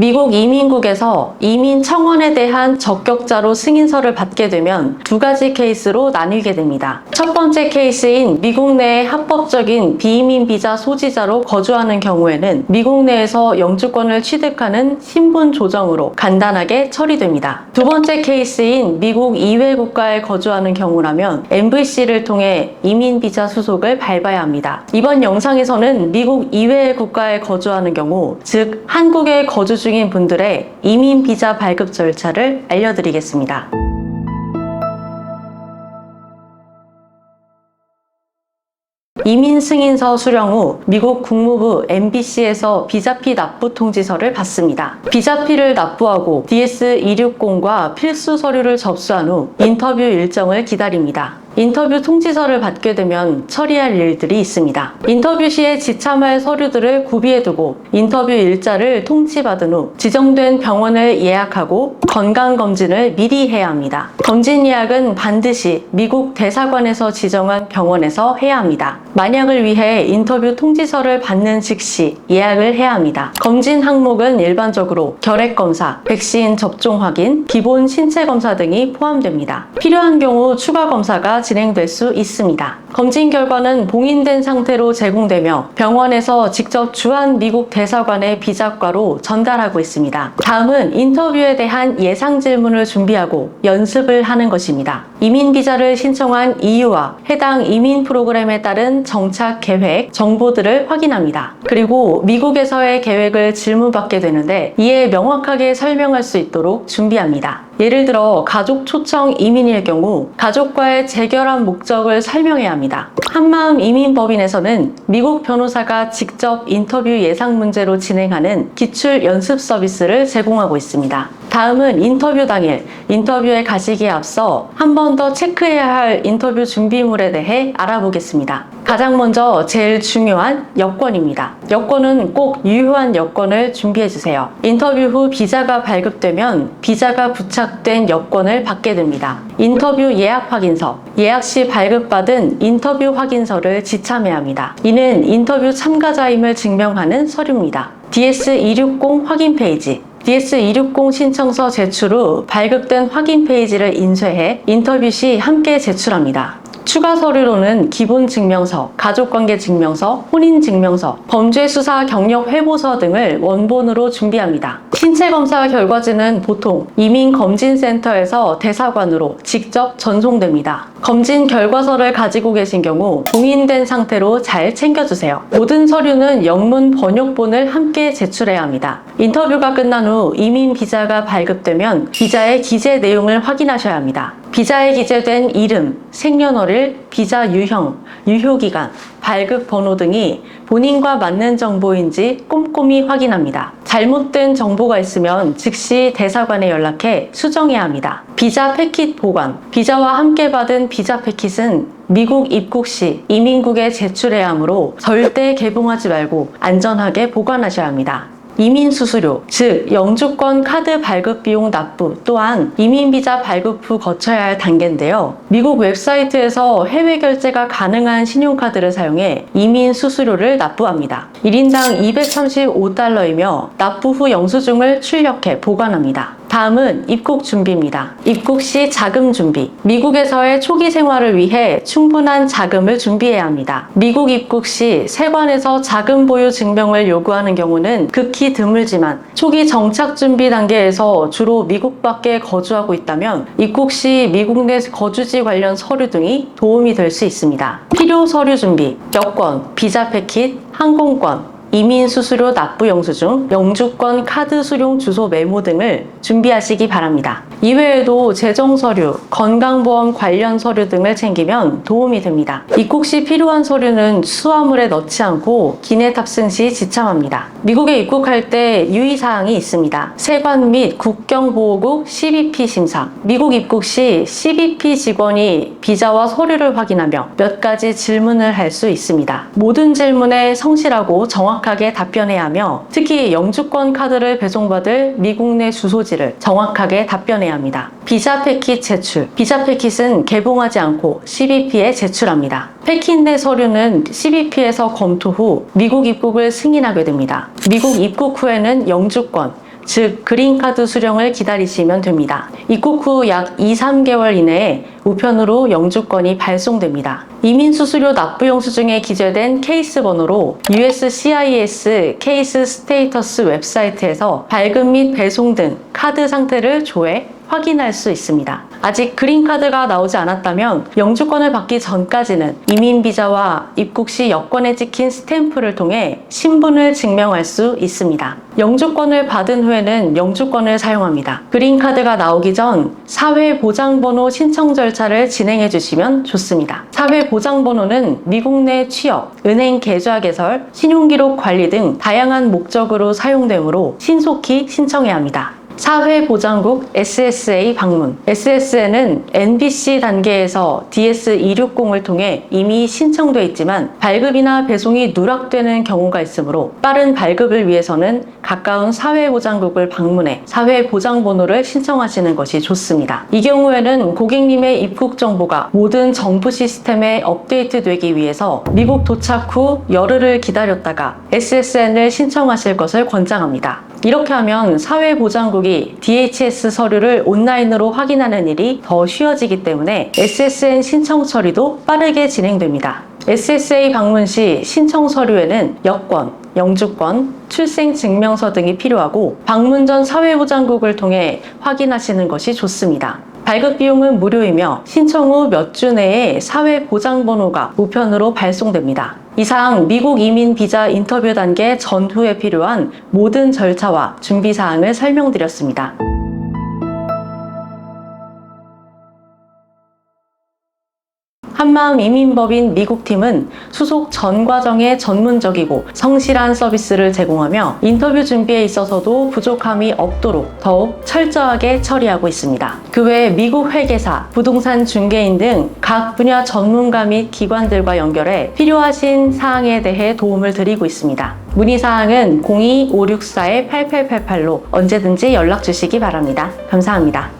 미국 이민국에서 이민 청원에 대한 적격자로 승인서를 받게 되면 두 가지 케이스로 나뉘게 됩니다. 첫 번째 케이스인 미국 내에 합법적인 비이민 비자 소지자로 거주하는 경우에는 미국 내에서 영주권을 취득하는 신분 조정으로 간단하게 처리됩니다. 두 번째 케이스인 미국 이외 국가에 거주하는 경우라면 MVC를 통해 이민 비자 수속을 밟아야 합니다. 이번 영상에서는 미국 이외의 국가에 거주하는 경우, 즉 한국에 거주 중인 분들의 이민 비자 발급 절차를 알려드리겠습니다. 이민 승인서 수령 후 미국 국무부 MBC에서 비자피 납부 통지서를 받습니다. 비자피를 납부하고 DS260과 필수 서류를 접수한 후 인터뷰 일정을 기다립니다. 인터뷰 통지서를 받게 되면 처리할 일들이 있습니다. 인터뷰 시에 지참할 서류들을 구비해두고 인터뷰 일자를 통지받은 후 지정된 병원을 예약하고 건강검진을 미리 해야 합니다. 검진 예약은 반드시 미국 대사관에서 지정한 병원에서 해야 합니다. 만약을 위해 인터뷰 통지서를 받는 즉시 예약을 해야 합니다. 검진 항목은 일반적으로 결핵검사, 백신 접종 확인, 기본 신체 검사 등이 포함됩니다. 필요한 경우 추가 검사가 진행될 수 있습니다. 검진 결과는 봉인된 상태로 제공되며 병원에서 직접 주한 미국 대사관의 비자과로 전달하고 있습니다. 다음은 인터뷰에 대한 예상 질문을 준비하고 연습을 하는 것입니다. 이민 비자를 신청한 이유와 해당 이민 프로그램에 따른 정착 계획, 정보들을 확인합니다. 그리고 미국에서의 계획을 질문받게 되는데 이에 명확하게 설명할 수 있도록 준비합니다. 예를 들어 가족 초청 이민일 경우 가족과의 재결합 목적을 설명해야 합니다. 한마음 이민법인에서는 미국 변호사가 직접 인터뷰 예상 문제로 진행하는 기출 연습 서비스를 제공하고 있습니다. 다음은 인터뷰 당일 인터뷰에 가시기에 앞서 한 번 더 체크해야 할 인터뷰 준비물에 대해 알아보겠습니다. 가장 먼저 제일 중요한 여권입니다. 여권은 꼭 유효한 여권을 준비해 주세요. 인터뷰 후 비자가 발급되면 비자가 부착된 여권을 받게 됩니다. 인터뷰 예약 확인서, 예약 시 발급받은 인터뷰 확인서를 지참해야 합니다. 이는 인터뷰 참가자임을 증명하는 서류입니다. DS260 확인 페이지, DS260 신청서 제출 후 발급된 확인 페이지를 인쇄해 인터뷰 시 함께 제출합니다. 추가 서류로는 기본 증명서, 가족관계 증명서, 혼인 증명서, 범죄 수사 경력 회보서 등을 원본으로 준비합니다. 신체 검사 결과지는 보통 이민검진센터에서 대사관으로 직접 전송됩니다. 검진 결과서를 가지고 계신 경우 봉인된 상태로 잘 챙겨주세요. 모든 서류는 영문 번역본을 함께 제출해야 합니다. 인터뷰가 끝난 후 이민 비자가 발급되면 비자의 기재 내용을 확인하셔야 합니다. 비자에 기재된 이름, 생년월일, 비자 유형, 유효기간, 발급 번호 등이 본인과 맞는 정보인지 꼼꼼히 확인합니다. 잘못된 정보가 있으면 즉시 대사관에 연락해 수정해야 합니다. 비자 패킷 보관. 비자와 함께 받은 비자 패킷은 미국 입국 시 이민국에 제출해야 하므로 절대 개봉하지 말고 안전하게 보관하셔야 합니다. 이민 수수료, 즉 영주권 카드 발급 비용 납부 또한 이민 비자 발급 후 거쳐야 할 단계인데요. 미국 웹사이트에서 해외 결제가 가능한 신용카드를 사용해 이민 수수료를 납부합니다. 1인당 235달러이며 납부 후 영수증을 출력해 보관합니다. 다음은 입국 준비입니다. 입국 시 자금 준비. 미국에서의 초기 생활을 위해 충분한 자금을 준비해야 합니다. 미국 입국 시 세관에서 자금 보유 증명을 요구하는 경우는 극히 드물지만 초기 정착 준비 단계에서 주로 미국 밖에 거주하고 있다면 입국 시 미국 내 거주지 관련 서류 등이 도움이 될 수 있습니다. 필요 서류 준비, 여권, 비자 패킷, 항공권, 이민 수수료 납부 영수증, 영주권 카드 수령 주소 메모 등을 준비하시기 바랍니다. 이외에도 재정 서류, 건강보험 관련 서류 등을 챙기면 도움이 됩니다. 입국 시 필요한 서류는 수화물에 넣지 않고 기내 탑승 시 지참합니다. 미국에 입국할 때 유의사항이 있습니다. 세관 및 국경보호국 CBP 심사. 미국 입국 시 CBP 직원이 비자와 서류를 확인하며 몇 가지 질문을 할 수 있습니다. 모든 질문에 성실하고 정확 하게 답변해야 하며 특히 영주권 카드를 배송받을 미국 내 주소지를 정확하게 답변해야 합니다. 비자 패킷 제출. 비자 패킷은 개봉하지 않고 CBP에 제출합니다. 패킷 내 서류는 CBP에서 검토 후 미국 입국을 승인하게 됩니다. 미국 입국 후에는 영주권, 즉 그린카드 수령을 기다리시면 됩니다. 입국 후 약 2, 3개월 이내에 우편으로 영주권이 발송됩니다. 이민 수수료 납부 영수 증에 기재된 케이스 번호로 USCIS 케이스 스테이터스 웹사이트에서 발급 및 배송 등 카드 상태를 조회, 확인할 수 있습니다. 아직 그린카드가 나오지 않았다면 영주권을 받기 전까지는 이민 비자와 입국 시 여권에 찍힌 스탬프를 통해 신분을 증명할 수 있습니다. 영주권을 받은 후에는 영주권을 사용합니다. 그린카드가 나오기 전 사회보장번호 신청 절차를 진행해 주시면 좋습니다. 사회보장번호는 미국 내 취업, 은행 계좌 개설, 신용기록 관리 등 다양한 목적으로 사용되므로 신속히 신청해야 합니다. 사회보장국 SSA 방문. SSN은 NBC 단계에서 DS260을 통해 이미 신청돼 있지만 발급이나 배송이 누락되는 경우가 있으므로 빠른 발급을 위해서는 가까운 사회보장국을 방문해 사회보장번호를 신청하시는 것이 좋습니다. 이 경우에는 고객님의 입국 정보가 모든 정부 시스템에 업데이트되기 위해서 미국 도착 후 열흘을 기다렸다가 SSN을 신청하실 것을 권장합니다. 이렇게 하면 사회보장국이 DHS 서류를 온라인으로 확인하는 일이 더 쉬워지기 때문에 SSN 신청 처리도 빠르게 진행됩니다. SSA 방문 시 신청 서류에는 여권, 영주권, 출생증명서 등이 필요하고 방문 전 사회보장국을 통해 확인하시는 것이 좋습니다. 발급 비용은 무료이며 신청 후 몇 주 내에 사회보장번호가 우편으로 발송됩니다. 이상 미국 이민 비자 인터뷰 단계 전후에 필요한 모든 절차와 준비 사항을 설명드렸습니다. 한마음 이민법인 미국팀은 수속 전 과정에 전문적이고 성실한 서비스를 제공하며 인터뷰 준비에 있어서도 부족함이 없도록 더욱 철저하게 처리하고 있습니다. 그 외 미국 회계사, 부동산 중개인 등 각 분야 전문가 및 기관들과 연결해 필요하신 사항에 대해 도움을 드리고 있습니다. 문의사항은 02-564-8888로 언제든지 연락 주시기 바랍니다. 감사합니다.